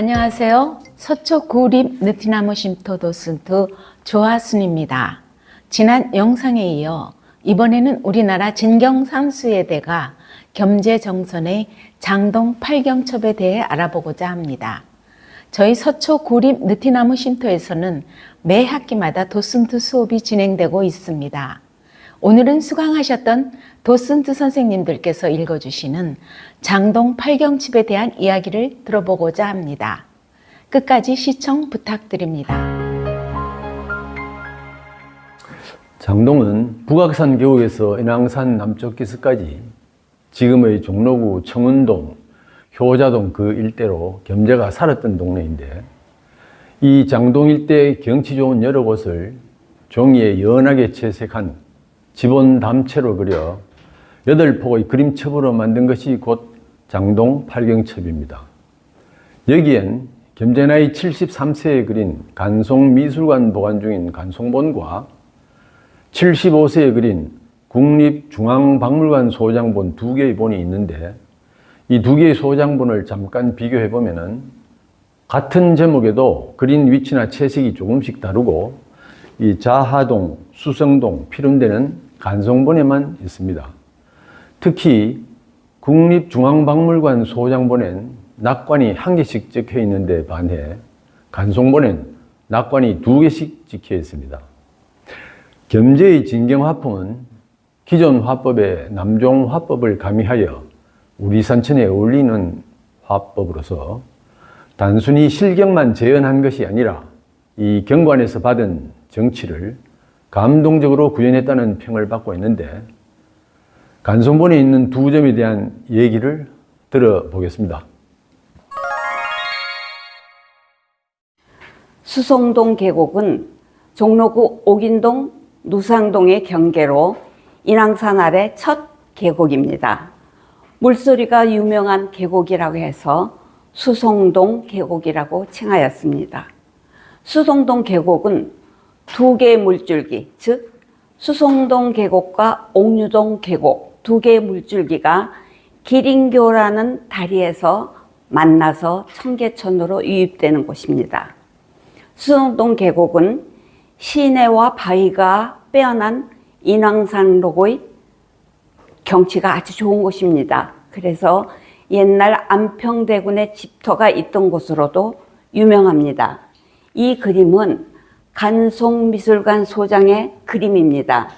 안녕하세요. 서초 구립 느티나무 쉼터 도슨트 조하순입니다. 지난 영상에 이어 이번에는 우리나라 진경 삼수의 대가 겸재 정선의 장동 팔경첩에 대해 알아보고자 합니다. 저희 서초 구립 느티나무 쉼터에서는 매 학기마다 도슨트 수업이 진행되고 있습니다. 오늘은 수강하셨던 도슨트 선생님들께서 읽어주시는 장동 팔경칩에 대한 이야기를 들어보고자 합니다. 끝까지 시청 부탁드립니다. 장동은 북악산 계곡에서 인왕산 남쪽 기슭까지 지금의 종로구 청운동, 효자동 그 일대로 겸재가 살았던 동네인데 이 장동 일대의 경치 좋은 여러 곳을 종이에 연하게 채색한 지본 담채로 그려 여덟 폭의 그림첩으로 만든 것이 곧 장동 팔경첩입니다. 여기엔 겸재 나이 73세에 그린 간송미술관 보관 중인 간송본과 75세에 그린 국립중앙박물관 소장본 두 개의 본이 있는데 이 두 개의 소장본을 잠깐 비교해 보면은 같은 제목에도 그린 위치나 채색이 조금씩 다르고 이 자하동, 수성동, 피룬대는 간송본에만 있습니다. 특히 국립중앙박물관 소장본엔 낙관이 한 개씩 찍혀 있는데 반해 간송본엔 낙관이 두 개씩 찍혀 있습니다. 겸재의 진경화풍은 기존 화법의 남종 화법을 가미하여 우리 산천에 어울리는 화법으로서 단순히 실경만 재현한 것이 아니라 이 경관에서 받은 정치를 감동적으로 구현했다는 평을 받고 있는데 간송본에 있는 두 점에 대한 얘기를 들어보겠습니다. 수송동 계곡은 종로구 옥인동 누상동의 경계로 인왕산 아래 첫 계곡입니다. 물소리가 유명한 계곡이라고 해서 수송동 계곡이라고 칭하였습니다. 수송동 계곡은 두 개의 물줄기, 즉 수송동 계곡과 옥류동 계곡 두 개의 물줄기가 기린교라는 다리에서 만나서 청계천으로 유입되는 곳입니다. 수송동 계곡은 시내와 바위가 빼어난 인왕산로의 경치가 아주 좋은 곳입니다. 그래서 옛날 안평대군의 집터가 있던 곳으로도 유명합니다. 이 그림은 간송미술관 소장의 그림입니다.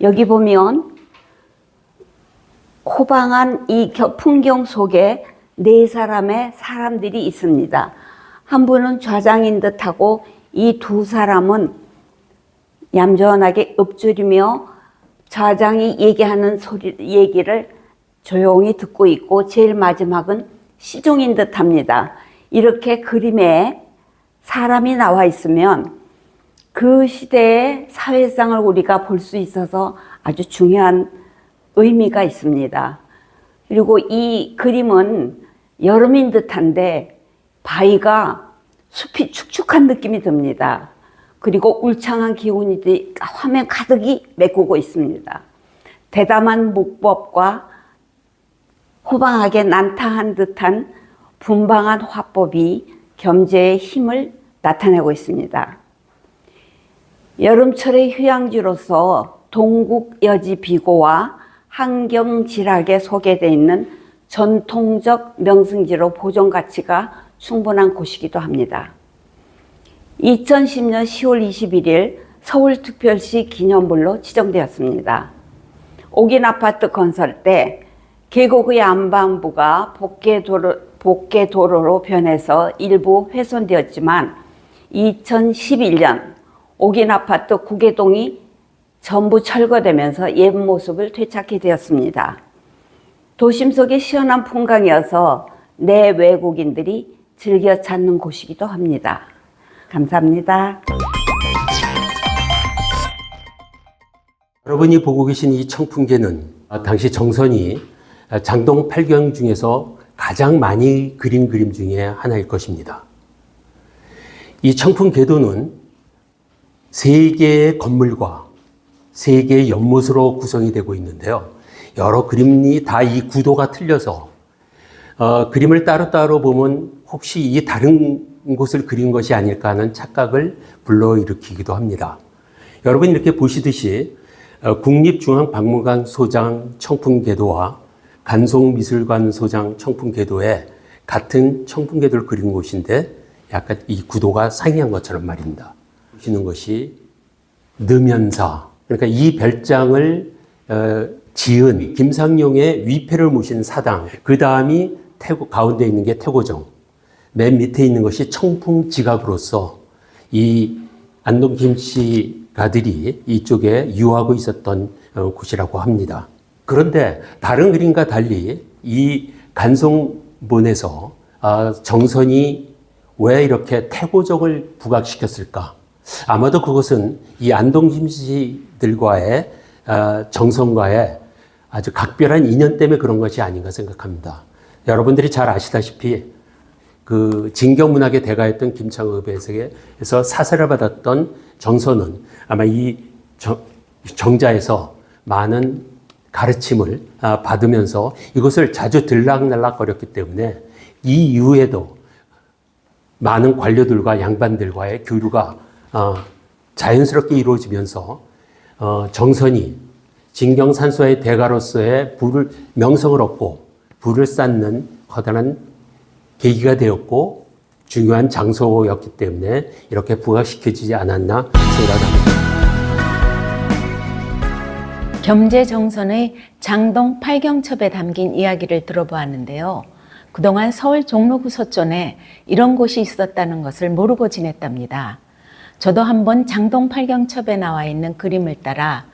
여기 보면 호방한 이 겨- 풍경 속에 네 사람의 사람들이 있습니다. 한 분은 좌장인 듯하고 이 두 사람은 얌전하게 읊조리며 좌장이 얘기하는 소리, 얘기를 조용히 듣고 있고 제일 마지막은 시종인 듯 합니다. 이렇게 그림에 사람이 나와 있으면 그 시대의 사회상을 우리가 볼 수 있어서 아주 중요한 의미가 있습니다. 그리고 이 그림은 여름인 듯한데 바위가 숲이 축축한 느낌이 듭니다. 그리고 울창한 기운이 들- 화면 가득이 메꾸고 있습니다. 대담한 목법과 호방하게 난타한 듯한 분방한 화법이 겸재의 힘을 나타내고 있습니다. 여름철의 휴양지로서 동국 여지 비고와 환경질학에 소개되어 있는 전통적 명승지로 보존 가치가 충분한 곳이기도 합니다. 2010년 10월 21일 서울특별시 기념물로 지정되었습니다. 옥인 아파트 건설 때 계곡의 안반부가 복개도로, 복개도로로 변해서 일부 훼손되었지만 2011년 옥인 아파트 구계동이 전부 철거되면서 옛 모습을 되찾게 되었습니다. 도심 속의 시원한 풍광이어서 내 외국인들이 즐겨 찾는 곳이기도 합니다. 감사합니다. 여러분이 보고 계신 이 청풍계는 당시 정선이 장동 팔경 중에서 가장 많이 그린 그림 중에 하나일 것입니다. 이 청풍계도는 세 개의 건물과 세 개의 연못으로 구성이 되고 있는데요. 여러 그림이 다 이 구도가 틀려서 어, 그림을 따로따로 보면 혹시 이 다른 곳을 그린 것이 아닐까 하는 착각을 불러일으키기도 합니다. 여러분 이렇게 보시듯이 어, 국립중앙박물관 소장 청풍궤도와 간송미술관 소장 청풍궤도에 같은 청풍궤도를 그린 곳인데 약간 이 구도가 상이한 것처럼 말입니다. 보시는 것이 느면사 그러니까 이 별장을 어, 지은 김상용의 위패를 모신 사당 그 다음이 태고 가운데 있는 게 태고정 맨 밑에 있는 것이 청풍 지각으로서 이 안동 김씨가들이 이쪽에 유하고 있었던 어, 곳이라고 합니다. 그런데 다른 그림과 달리 이 간송본에서 아, 정선이 왜 이렇게 태고정을 부각시켰을까? 아마도 그것은 이 안동 김씨들과의 아, 정선과의 아주 각별한 인연 때문에 그런 것이 아닌가 생각합니다. 여러분들이 잘 아시다시피 그 진경문학의 대가였던 김창업에서 사세를 받았던 정선은 아마 이 정, 정자에서 많은 가르침을 아, 받으면서 이것을 자주 들락날락거렸기 때문에 이 이후에도 많은 관료들과 양반들과의 교류가 어, 자연스럽게 이루어지면서 어, 정선이 진경산수의 대가로서의 부를 명성을 얻고 부를 쌓는 커다란 계기가 되었고 중요한 장소였기 때문에 이렇게 부각시켜지지 않았나 생각합니다. 겸재정선의 장동 팔경첩에 담긴 이야기를 들어보았는데요. 그동안 서울 종로구 서촌에 이런 곳이 있었다는 것을 모르고 지냈답니다. 저도 한번 장동 팔경첩에 나와 있는 그림을 따라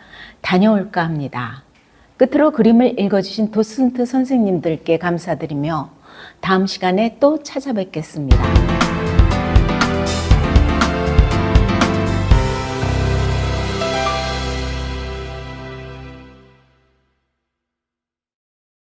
다녀올까 합니다. 끝으로 그림을 읽어주신 도슨트 선생님들께 감사드리며 다음 시간에 또 찾아뵙겠습니다.